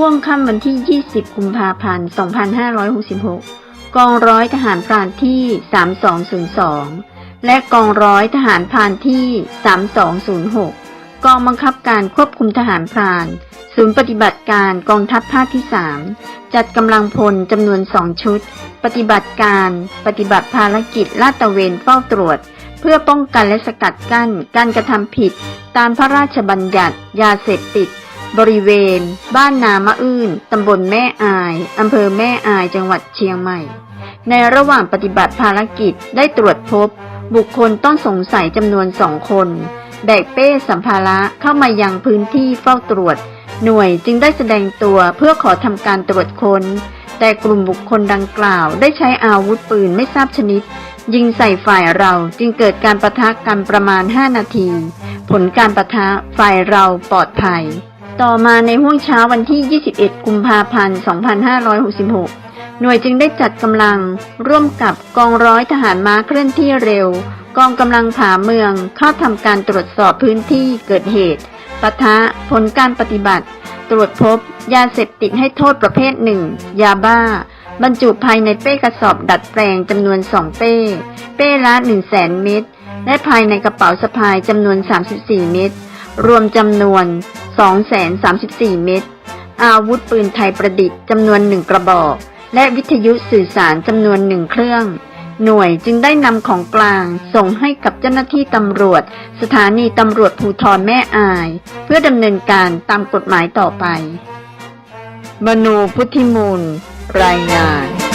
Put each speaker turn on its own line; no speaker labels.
่วงค่ำวันที่ 20 กุมภาพันธ์ 2566 กองร้อยทหารพรานที่ 3202 และกองร้อยทหารพรานที่ 3206 กองบังคับการควบคุมทหารพราน ศูนย์ปฏิบัติการกองทัพภาคที่ 3 จัดกำลังพลจำนวนสองชุด ปฏิบัติการ ปฏิบัติภารกิจลาดตระเวนเฝ้าตรวจ เพื่อป้องกันและสกัดกั้นการกระทำผิด ตามพระราชบัญญัติ ยาเสพติด บริเวณ บ้านนามะอื้นตำบลแม่อาย อำเภอแม่อาย จังหวัดเชียงใหม่ ในระหว่างปฏิบัติภารกิจได้ตรวจพบ บุคคลต้องสงสัยจำนวนสองคน แบกเป้สัมภาระเข้ามายังพื้นที่เฝ้าตรวจ หน่วยจึงได้แสดงตัวเพื่อขอทำการตรวจค้น แต่กลุ่มบุคคลดังกล่าว ได้ใช้อาวุธปืนไม่ทราบชนิด ยิงใส่ฝ่ายเราจึงเกิดการประทะกันประมาณ 5 นาที ผลการประทะฝ่ายเราปลอดภัย ต่อมาในห้วงเช้าวันที่ 21 กุมภาพันธ์ 2566 หน่วยจึงได้จัดกำลังร่วมกับกองร้อยทหารม้าเคลื่อนที่เร็ว กองกำลังผาเมืองเข้าทำการตรวจสอบพื้นที่เกิดเหตุปะทะผลการปฏิบัติ ตรวจพบ ยาเสพติดให้โทษประเภทหนึ่ง ยาบ้า บรรจุภายในเป้กระสอบดัดแปลงจำนวนสองเป้ เป้ละ1 0 0 0 0แสนเม็ดและภายในกระเป๋าสะพายจำนวน 34 เม็ดรวมจำนวน 234 เม็ด อาวุธปืนไทยประดิษฐ์จำนวนหนึ่งกระบอก และวิทยุสื่อสารจำนวนหนึ่งเครื่อง หน่วยจึงได้นำของกลางส่งให้กับเจ้าหน้าที่ตำรวจ สถานีตำรวจภูธรแม่อาย เพื่อดำเนินการตามกฎหมายต่อไป มนูพุทธิมูล รายงาน